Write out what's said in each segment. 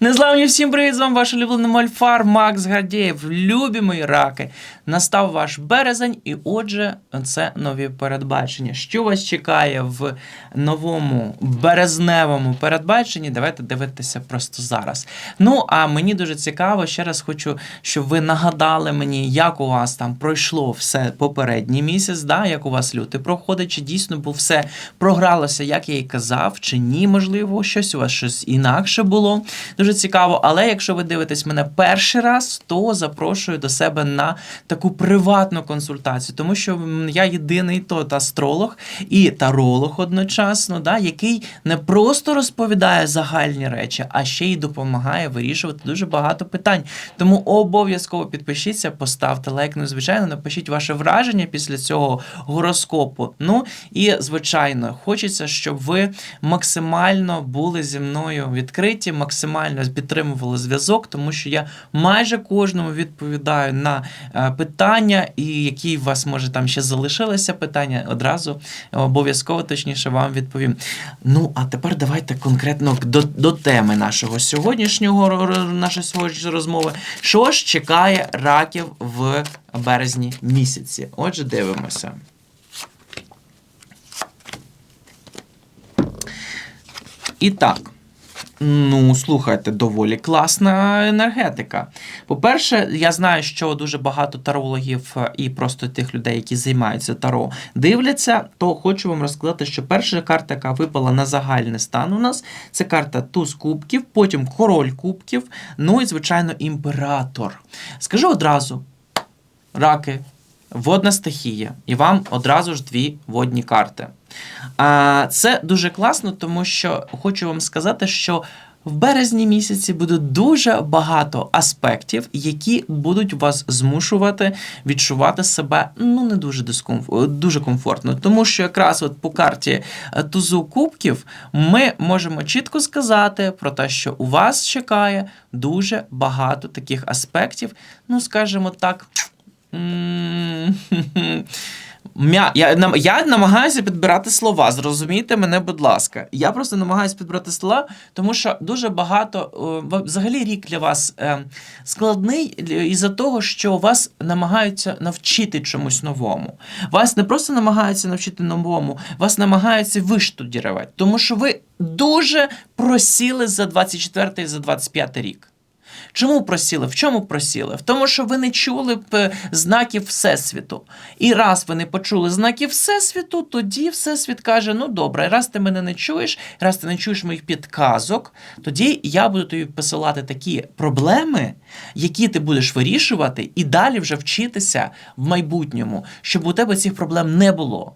Незламні всім привіт, з вами ваш улюблений мольфар Макс Гадєєв. Любі мої раки. Настав ваш березень, і отже, це нові передбачення. Що вас чекає в новому березневому передбаченні? Давайте дивитися просто зараз. Ну, а мені дуже цікаво, ще раз хочу, щоб ви нагадали мені, як у вас там пройшло все попередній місяць, да? як у вас лютий проходить, чи дійсно був все програлося, як я і казав, чи ні, можливо, щось у вас щось інакше було. Дуже цікаво. Але якщо ви дивитесь мене перший раз, то запрошую до себе на таку приватну консультацію, тому що я єдиний тот астролог і таролог одночасно, да, який не просто розповідає загальні речі, а ще й допомагає вирішувати дуже багато питань. Тому обов'язково підпишіться, поставте лайк. Ну, звичайно, напишіть ваше враження після цього гороскопу. Ну і звичайно, хочеться, щоб ви максимально були зі мною відкриті, максимально підтримували зв'язок, тому що я майже кожному відповідаю на е, питання, і які у вас може там ще залишилися питання, одразу обов'язково точніше вам відповім. Ну, а тепер давайте конкретно до, до теми нашого сьогоднішнього нашої сьогоднішньої розмови. Що ж чекає раків в березні місяці? Отже, дивимося. І так. Ну, слухайте, доволі класна енергетика. По-перше, я знаю, що дуже багато тарологів е, і просто тих людей, які займаються таро, дивляться, то хочу вам розказати, що перша карта, яка випала на загальний стан у нас, це карта Туз кубків, потім король кубків, ну і, звичайно, імператор. Скажу одразу: раки, водна стихія, і вам одразу ж дві водні карти. А, Це дуже класно, тому що хочу вам сказати, що в березні місяці буде дуже багато аспектів, які будуть вас змушувати відчувати себе ну не дуже дискомф... дуже комфортно. Тому що якраз от по карті е, тузу кубків ми можемо чітко сказати про те, що у вас чекає дуже багато таких аспектів, ну скажімо так. М'я... Я, нам- я намагаюся підбирати слова. Зрозумійте мене, будь ласка. Я просто намагаюся підбирати слова, тому що дуже багато е, взагалі рік для вас е, складний із-за того, що вас намагаються навчити чомусь новому. Вас не просто намагаються навчити новому, вас намагаються виштудірувати, тому що ви дуже просіли за 24 і за 25 рік. Чому просіли? В чому просіли? В тому, що ви не чули б е, знаків Всесвіту. І раз ви не почули знаків Всесвіту, тоді Всесвіт каже: ну добре, раз ти мене не чуєш, раз ти не чуєш моїх підказок, тоді я буду тобі посилати такі проблеми, які ти будеш вирішувати, і далі вже вчитися в майбутньому, щоб у тебе цих проблем не було.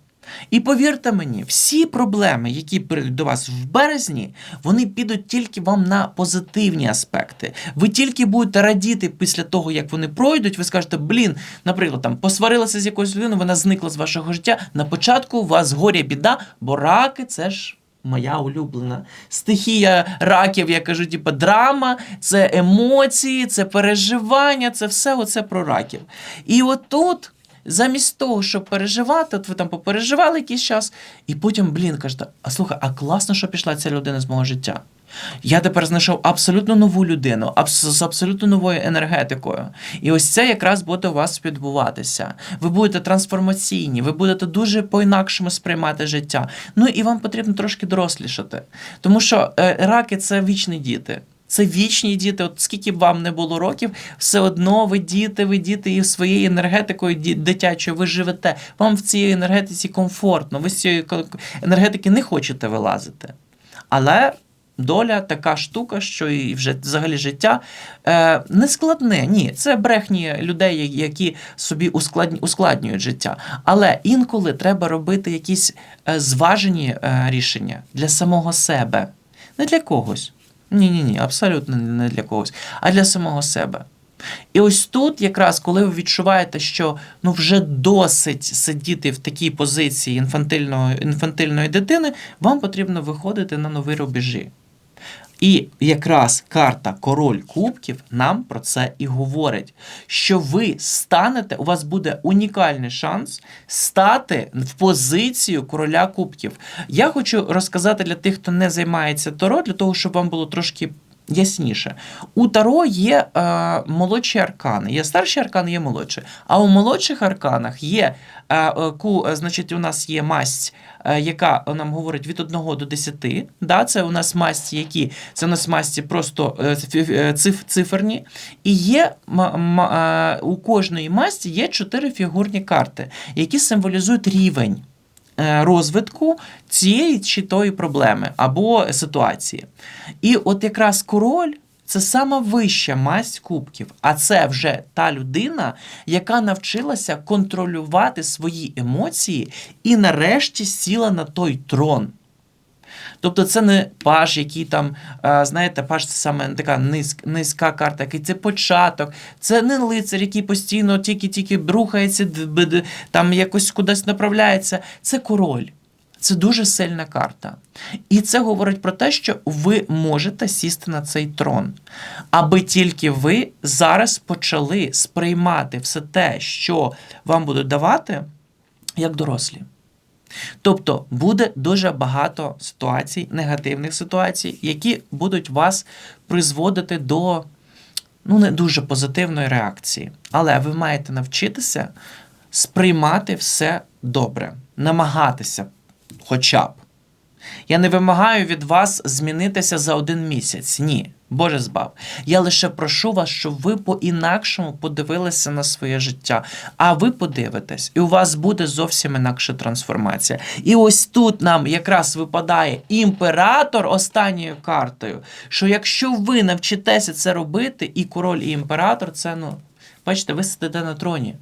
І повірте мені, всі проблеми, які прийдуть до вас в березні, вони підуть тільки вам на позитивні аспекти. Ви тільки будете радіти після того, як вони пройдуть. Ви скажете, блін, наприклад, там посварилися з якоюсь людиною, вона зникла з вашого життя. На початку у вас горя біда, бо раки це ж. Моя улюблена стихія раків, я кажу, типу, драма, це емоції, це переживання, це все оце про раків. І отут замість того, щоб переживати, от ви там попереживали якийсь час, і потім, блін, кажете, а слухай, а класно, що пішла ця людина з мого життя. Я тепер знайшов абсолютно нову людину, абс- з абсолютно новою енергетикою. І ось це якраз буде у вас відбуватися. Ви будете трансформаційні, ви будете дуже по-інакшому сприймати життя. Ну і вам потрібно трошки дорослішати. Тому що е, раки це вічні діти. Це вічні діти. От скільки б вам не було років, все одно ви діти, ви діти і своєю енергетикою дитячою ви живете. Вам в цій енергетиці комфортно. Ви з цієї енергетики не хочете вилазити. Але доля така штука, що і вже взагалі життя е, не складне. Ні, це брехні людей, які собі ускладнюють життя. Але інколи треба робити якісь е, зважені е, рішення для самого себе, не для когось. Ні, ні, ні, абсолютно не для когось, а для самого себе. І ось тут, якраз, коли ви відчуваєте, що ну вже досить сидіти в такій позиції інфантильної, інфантильної дитини, вам потрібно виходити на нові рубежі. І якраз карта Король Кубків нам про це і говорить, що ви станете, у вас буде унікальний шанс стати в позицію короля кубків. Я хочу розказати для тих, хто не займається Таро, для того, щоб вам було трошки ясніше. У Таро є е, молодші аркани, є старші аркани, є молодші. А у молодших арканах є, е, е, ку, е, значить, у нас є масть, е, яка нам говорить від 1 до 10. Да? Це у нас масті, які це у нас масті просто е, е, циф, циферні. І є ма- ма- е, у кожної масті є чотири фігурні карти, які символізують рівень е, розвитку цієї чи тої проблеми або ситуації. І от якраз король. Це сама вища масть кубків, а це вже та людина, яка навчилася контролювати свої емоції і нарешті сіла на той трон. Тобто це не паж, який там, е, знаєте, паж це саме така низьк, низька карта, який це початок, це не лицар, який постійно тільки-тільки рухається, там якось кудись направляється. Це король. Це дуже сильна карта. І це говорить про те, що ви можете сісти на цей трон, аби тільки ви зараз почали сприймати все те, що вам будуть давати, як дорослі. Тобто буде дуже багато ситуацій, негативних ситуацій, які будуть вас призводити до ну, не дуже позитивної реакції. Але ви маєте навчитися сприймати все добре, намагатися хоча б. Я не вимагаю від вас змінитися за один місяць. Ні, Боже збав. Я лише прошу вас, щоб ви по-інакшому подивилися на своє життя. А ви подивитесь, і у вас буде зовсім інакша трансформація. І ось тут нам якраз випадає імператор останньою картою. Що якщо ви навчитеся це робити, і король, і імператор, це ну, бачите, ви сидите на троні.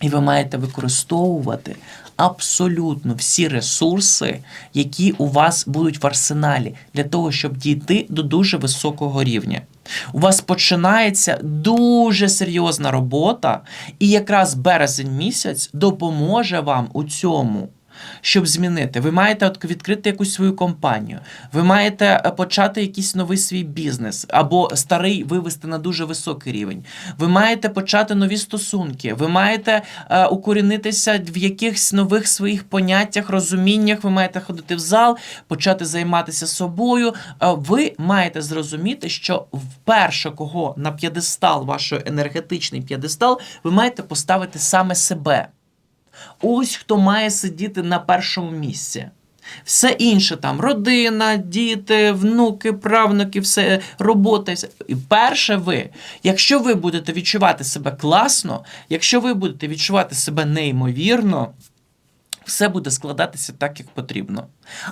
І ви маєте використовувати абсолютно всі ресурси, які у вас будуть в арсеналі, для того, щоб дійти до дуже високого рівня. У вас починається дуже серйозна робота, і якраз березень місяць допоможе вам у цьому. Щоб змінити, ви маєте відкрити якусь свою компанію, ви маєте е, почати якийсь новий свій бізнес або старий вивести на дуже високий рівень. Ви маєте почати нові стосунки, ви маєте е, укорінитися в якихось нових своїх поняттях, розуміннях. Ви маєте ходити в зал, почати займатися собою. Е, ви маєте зрозуміти, що вперше кого на п'єдестал, ваш енергетичний п'єдестал, ви маєте поставити саме себе. Ось хто має сидіти на першому місці. Все інше там родина, діти, внуки, правнуки, все робота. Все. І перше ви. Якщо ви будете відчувати себе класно, якщо ви будете відчувати себе неймовірно, все буде складатися так, як потрібно.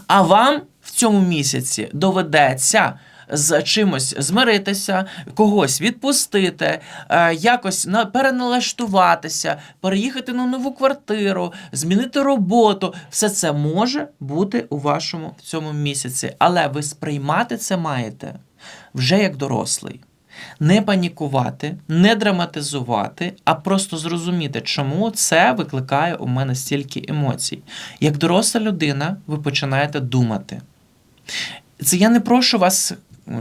А вам в цьому місяці доведеться з чимось змиритися, когось відпустити, е, якось переналаштуватися, переїхати на нову квартиру, змінити роботу. Все це може бути у вашому в цьому місяці, але ви сприймати це маєте вже як дорослий. Не панікувати, не драматизувати, а просто зрозуміти, чому це викликає у мене стільки емоцій. Як доросла людина, ви починаєте думати. Це я не прошу вас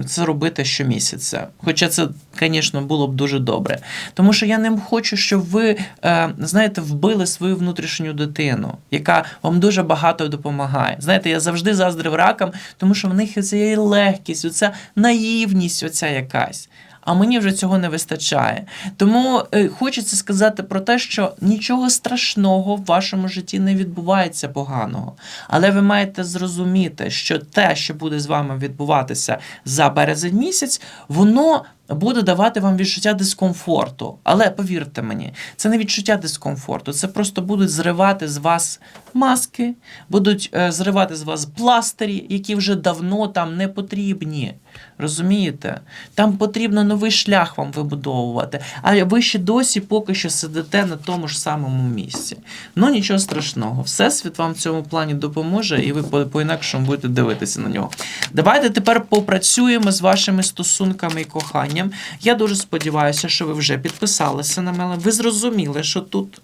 це робити щомісяця. Хоча це, звісно, було б дуже добре. Тому що я не хочу, щоб ви, е, знаєте, вбили свою внутрішню дитину, яка вам дуже багато допомагає. Знаєте, я завжди заздрив ракам, тому що в них є легкість, оця наївність, оця якась. А мені вже цього не вистачає. Тому е, хочеться сказати про те, що нічого страшного в вашому житті не відбувається поганого. Але ви маєте зрозуміти, що те, що буде з вами відбуватися за березень місяць, воно буде давати вам відчуття дискомфорту. Але повірте мені, це не відчуття дискомфорту, це просто будуть зривати з вас маски, будуть е, зривати з вас пластирі, які вже давно там не потрібні. Розумієте? Там потрібно новий шлях вам вибудовувати. А ви ще досі поки що сидите на тому ж самому місці. Ну нічого страшного. Всесвіт вам в цьому плані допоможе, і ви по- по-інакшому будете дивитися на нього. Давайте тепер попрацюємо з вашими стосунками і коханням. Я дуже сподіваюся, що ви вже підписалися на мене. Ви зрозуміли, що тут.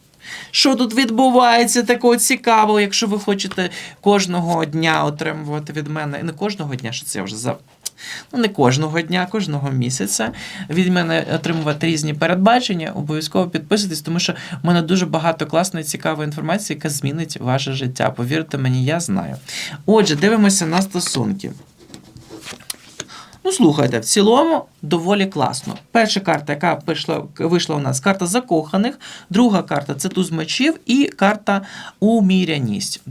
Що тут відбувається такого цікавого, якщо ви хочете кожного дня отримувати від мене, не кожного дня, що це вже за. Ну, не кожного дня, кожного місяця від мене отримувати різні передбачення, обов'язково підписуйтесь, тому що в мене дуже багато класної цікавої інформації, яка змінить ваше життя. Повірте мені, я знаю. Отже, дивимося на стосунки. Ну, слухайте, в цілому доволі класно. Перша карта, яка вийшла, вийшла у нас карта закоханих, друга карта це туз мечів і карта уміряність,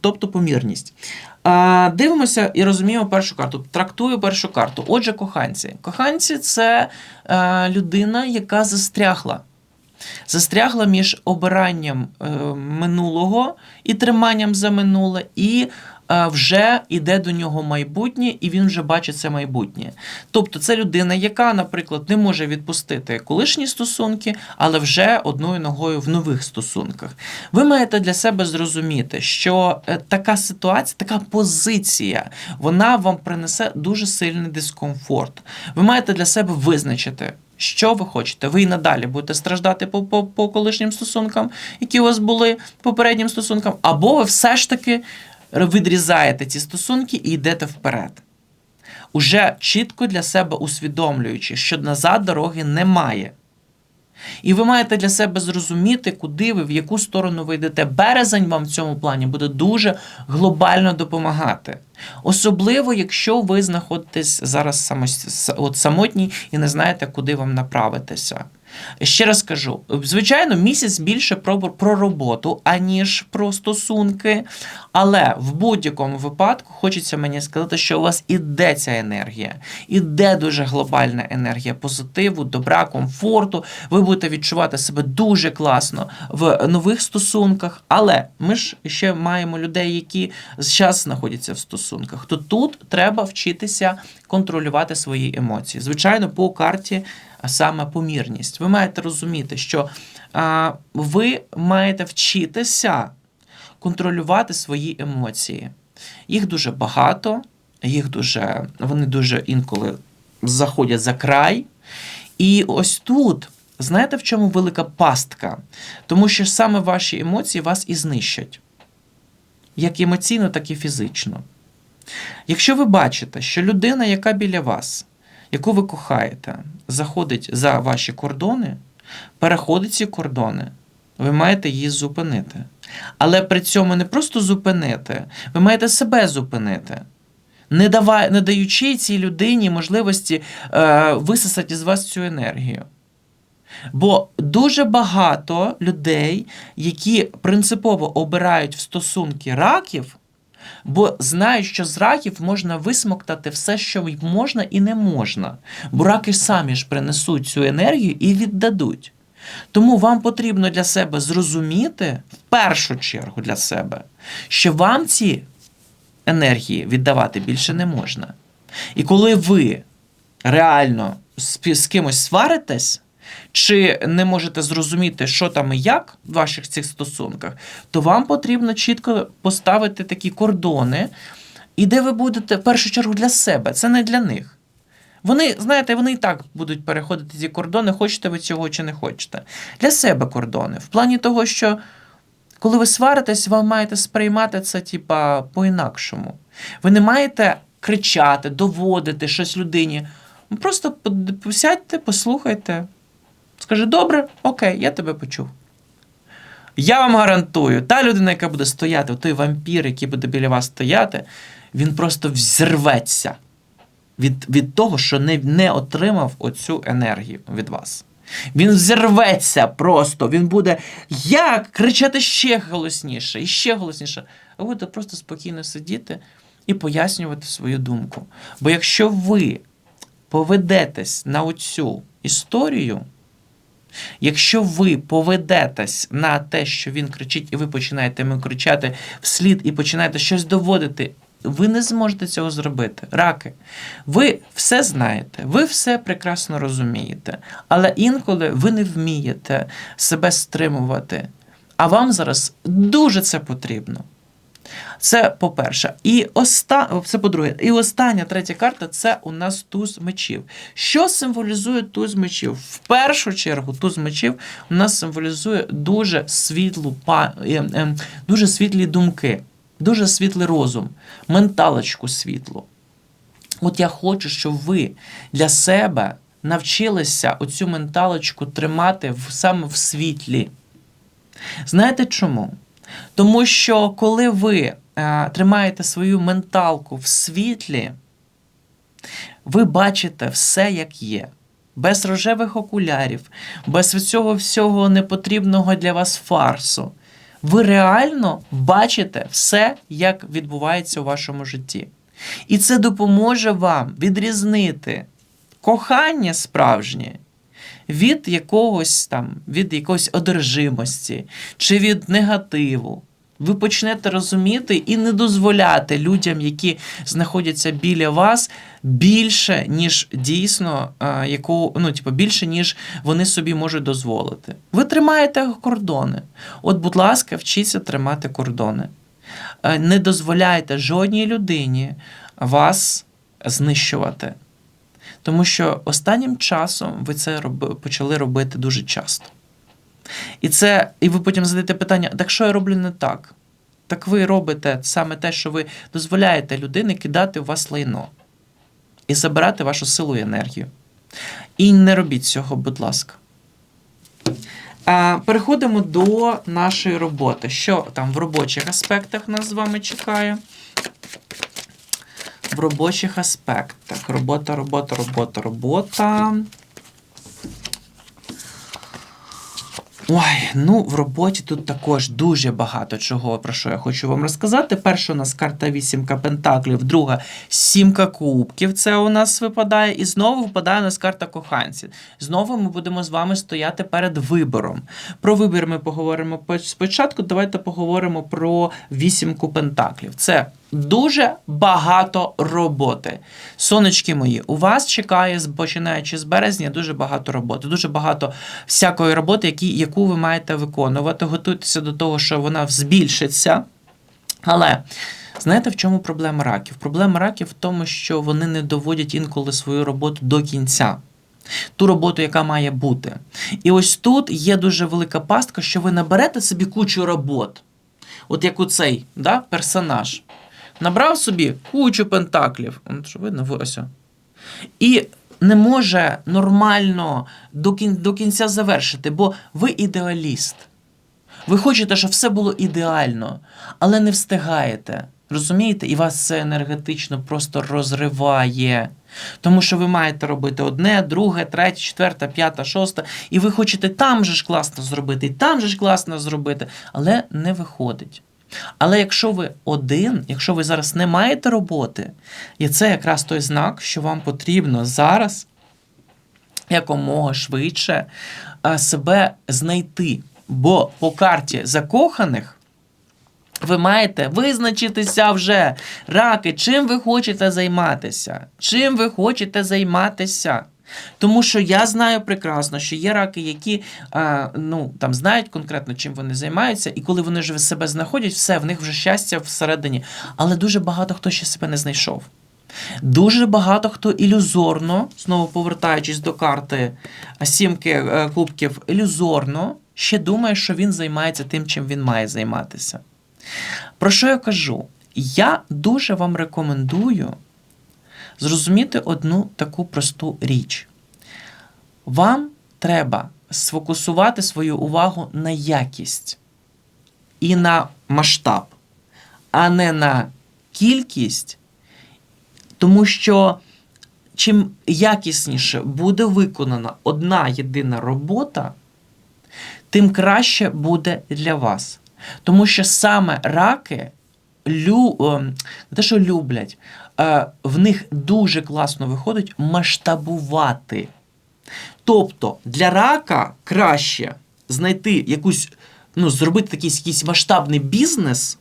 тобто, помірність. Дивимося і розуміємо першу карту. Трактую першу карту. Отже, коханці. Коханці це е, людина, яка застрягла. Застрягла між обиранням е, минулого і триманням за минуле, і вже йде до нього майбутнє, і він вже бачить це майбутнє. Тобто, це людина, яка, наприклад, не може відпустити колишні стосунки, але вже одною ногою в нових стосунках. Ви маєте для себе зрозуміти, що е, така ситуація, така позиція, вона вам принесе дуже сильний дискомфорт. Ви маєте для себе визначити. Що ви хочете? Ви і надалі будете страждати по, по, по колишнім стосункам, які у вас були попереднім стосункам, або ви все ж таки відрізаєте ці стосунки і йдете вперед. Уже чітко для себе усвідомлюючи, що назад дороги немає. І ви маєте для себе зрозуміти, куди ви, в яку сторону ви йдете. Березень вам в цьому плані буде дуже глобально допомагати. Особливо, якщо ви знаходитесь зараз самотній і не знаєте, куди вам направитися. Ще раз кажу: звичайно, місяць більше про, про роботу, аніж про стосунки. Але в будь-якому випадку хочеться мені сказати, що у вас іде ця енергія, іде дуже глобальна енергія позитиву, добра, комфорту. Ви будете відчувати себе дуже класно в нових стосунках. Але ми ж ще маємо людей, які зараз знаходяться в стосунках. То тут треба вчитися контролювати свої емоції. Звичайно, по карті саме помірність. Ви маєте розуміти, що а, ви маєте вчитися контролювати свої емоції. Їх дуже багато, їх дуже, вони дуже інколи заходять за край. І ось тут, знаєте, в чому велика пастка? Тому що саме ваші емоції вас і знищать. Як емоційно, так і фізично. Якщо ви бачите, що людина, яка біля вас, яку ви кохаєте, заходить за ваші кордони, переходить ці кордони, ви маєте її зупинити. Але при цьому не просто зупинити, ви маєте себе зупинити. Не, давай, не даючи цій людині можливості е, висосати з вас цю енергію. Бо дуже багато людей, які принципово обирають в стосунки раків, бо знають, що з раків можна висмоктати все, що можна і не можна. Бо раки самі ж принесуть цю енергію і віддадуть. Тому вам потрібно для себе зрозуміти, в першу чергу для себе, що вам ці енергії віддавати більше не можна. І коли ви реально з, кимось сваритесь, чи не можете зрозуміти, що там і як в ваших цих стосунках, то вам потрібно чітко поставити такі кордони, і де ви будете в першу чергу для себе, це не для них. Вони, знаєте, вони і так будуть переходити ці кордони, хочете ви цього чи не хочете. Для себе кордони. В плані того, що коли ви сваритесь, ви маєте сприймати це, типа, по-інакшому. Ви не маєте кричати, доводити щось людині. Просто сядьте, послухайте. Скажи, добре, окей, я тебе почув. Я вам гарантую, та людина, яка буде стояти, той вампір, який буде біля вас стояти, він просто взірветься від від того, що не не отримав оцю енергію від вас. Він взірветься просто, він буде як кричати ще голосніше і ще голосніше. А будете просто спокійно сидіти і пояснювати свою думку. Бо якщо ви поведетесь на оцю історію, Якщо ви поведетесь на те, що він кричить, і ви починаєте йому кричати вслід і починаєте щось доводити, ви не зможете цього зробити. Раки, ви все знаєте, ви все прекрасно розумієте, але інколи ви не вмієте себе стримувати. А вам зараз дуже це потрібно. Це по-перше. І оста... це по-друге. І остання третя карта це у нас туз мечів. Що символізує туз мечів? В першу чергу, туз мечів у нас символізує дуже світлу, дуже світлі думки, дуже світлий розум, менталочку світлу. От я хочу, щоб ви для себе навчилися оцю менталочку тримати саме в світлі. Знаєте чому? Тому що коли ви е, тримаєте свою менталку в світлі, ви бачите все, як є. Без рожевих окулярів, без цього всього непотрібного для вас фарсу. Ви реально бачите все, як відбувається у вашому житті. І це допоможе вам відрізнити кохання справжнє від якогось там, від якоїсь одержимості чи від негативу. Ви почнете розуміти і не дозволяти людям, які знаходяться біля вас, більше, ніж дійсно, яку, ну, типу, більше, ніж вони собі можуть дозволити. Ви тримаєте кордони. От, будь ласка, вчіться тримати кордони. Е, Не дозволяйте жодній людині вас знищувати. Тому що останнім часом ви це роби, почали робити дуже часто. І це, і ви потім задаєте питання: так що я роблю не так? Так ви робите саме те, що ви дозволяєте людині кидати у вас лайно і забирати вашу силу і енергію. І не робіть цього, будь ласка. Переходимо до нашої роботи. Що там в робочих аспектах нас з вами чекає? В робочих аспектах. Робота, робота, робота, робота. Ой, ну в роботі тут також дуже багато чого, про що я хочу вам розказати. Перша у нас карта вісімка пентаклів, друга сімка кубків. Це у нас випадає. І знову випадає у нас карта коханців. Знову ми будемо з вами стояти перед вибором. Про вибір ми поговоримо по- спочатку. Давайте поговоримо про вісімку пентаклів. Це дуже багато роботи. Сонечки мої, у вас чекає, починаючи з березня, дуже багато роботи, дуже багато всякої роботи, які, яку ви маєте виконувати. Готуйтеся до того, що вона збільшиться. Але знаєте, в чому проблема раків? Проблема раків в тому, що вони не доводять інколи свою роботу до кінця. Ту роботу, яка має бути. І ось тут є дуже велика пастка, що ви наберете собі кучу робот. От як у цей да, персонаж. Набрав собі кучу пентаклів. Що ось. І не може нормально до кінця завершити, бо ви ідеаліст. Ви хочете, щоб все було ідеально, але не встигаєте. Розумієте? І вас це енергетично просто розриває. Тому що ви маєте робити одне, друге, третє, четверте, п'яте, шосте, і ви хочете там же ж класно зробити, і там же ж класно зробити, але не виходить. Але якщо ви один, якщо ви зараз не маєте роботи, і це якраз той знак, що вам потрібно зараз якомога швидше е, себе знайти. Бо по карті закоханих ви маєте визначитися вже, раки, чим ви хочете займатися. Чим ви хочете займатися. Тому що я знаю прекрасно, що є раки, які а, ну, там знають конкретно, чим вони займаються, і коли вони вже себе знаходять, все, в них вже щастя всередині. Але дуже багато хто ще себе не знайшов. Дуже багато хто ілюзорно, знову повертаючись до карти сімки е, кубків, ілюзорно ще думає, що він займається тим, чим він має займатися. Про що я кажу? Я дуже вам рекомендую зрозуміти одну таку просту річ. Вам треба сфокусувати свою увагу на якість і на масштаб, а не на кількість, тому що чим якісніше буде виконана одна єдина робота, тим краще буде для вас. Тому що саме раки лю, не те, що люблять, в них дуже класно виходить масштабувати. Тобто для рака краще знайти якусь, ну, зробити такий якийсь масштабний бізнес,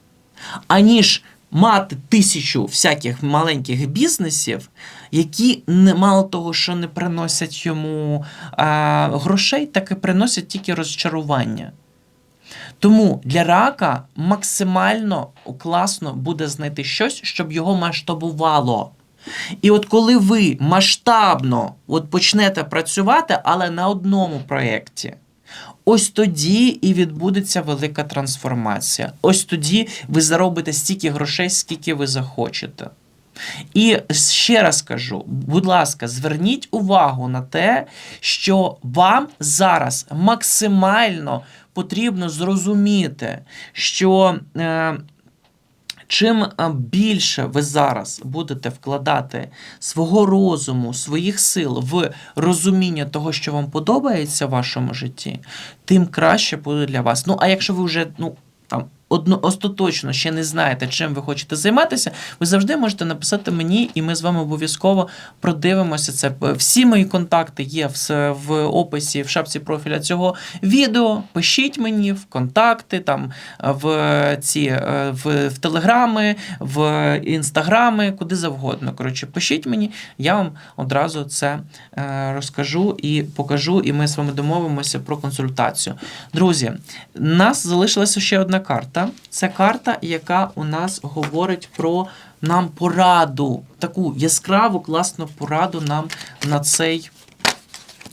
аніж мати тисячу всяких маленьких бізнесів, які мало того, що не приносять йому а, грошей, так і приносять тільки розчарування. Тому для рака максимально класно буде знайти щось, щоб його масштабувало. І от коли ви масштабно от почнете працювати, але на одному проєкті, ось тоді і відбудеться велика трансформація. Ось тоді ви заробите стільки грошей, скільки ви захочете. І ще раз кажу: будь ласка, зверніть увагу на те, що вам зараз максимально потрібно зрозуміти, що е, Чим більше ви зараз будете вкладати свого розуму, своїх сил в розуміння того, що вам подобається в вашому житті, тим краще буде для вас. Ну, а якщо ви вже ну, там, одно, остаточно ще не знаєте, чим ви хочете займатися, ви завжди можете написати мені, і ми з вами обов'язково продивимося це. Всі мої контакти є в, в описі, в шапці профіля цього відео. Пишіть мені в контакти, там в ці е, в, в телеграми, в інстаграми, куди завгодно. Коротше, пишіть мені, я вам одразу це е, розкажу і покажу, і ми з вами домовимося про консультацію. Друзі, нас залишилася ще одна карта. Це карта, яка у нас говорить про нам пораду, таку яскраву, класну пораду нам на цей,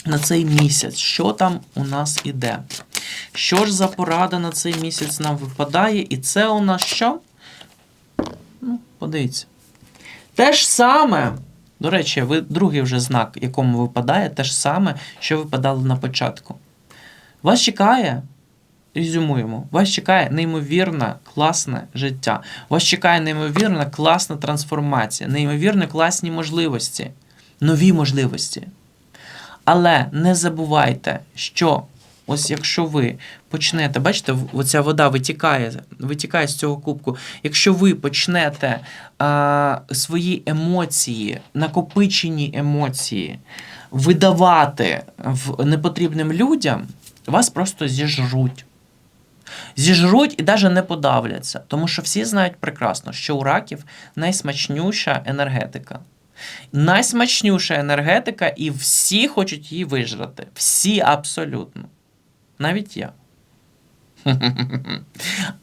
на цей місяць. Що там у нас іде? Що ж за порада на цей місяць нам випадає? І це у нас що? Ну, подивіться. Те ж саме. До речі, ви другий вже знак, якому випадає, те ж саме, що випадало на початку. Вас чекає, резюмуємо, вас чекає неймовірне класне життя. Вас чекає неймовірна класна трансформація, неймовірно класні можливості, нові можливості. Але не забувайте, що ось якщо ви почнете, бачите, оця вода витікає, витікає з цього кубку. Якщо ви почнете а, свої емоції, накопичені емоції видавати в непотрібним людям, вас просто зіжруть. Зіжруть і навіть не подавляться, тому що всі знають прекрасно, що у раків найсмачнюща енергетика. Найсмачнюща енергетика, і всі хочуть її вижрати. Всі абсолютно. Навіть я.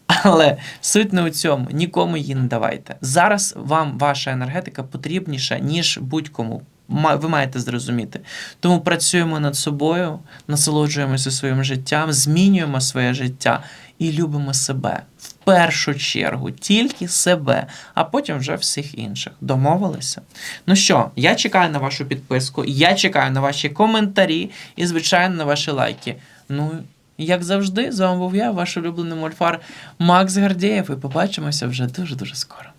Але суть не у цьому. Нікому її не давайте. Зараз вам ваша енергетика потрібніша, ніж будь-кому. Ви маєте зрозуміти. Тому працюємо над собою, насолоджуємося своїм життям, змінюємо своє життя і любимо себе. В першу чергу, тільки себе, а потім вже всіх інших. Домовилися? Ну що, я чекаю на вашу підписку, я чекаю на ваші коментарі і, звичайно, на ваші лайки. Ну, як завжди, з вами був я, ваш улюблений мольфар Макс Гардєєв, і побачимося вже дуже-дуже скоро.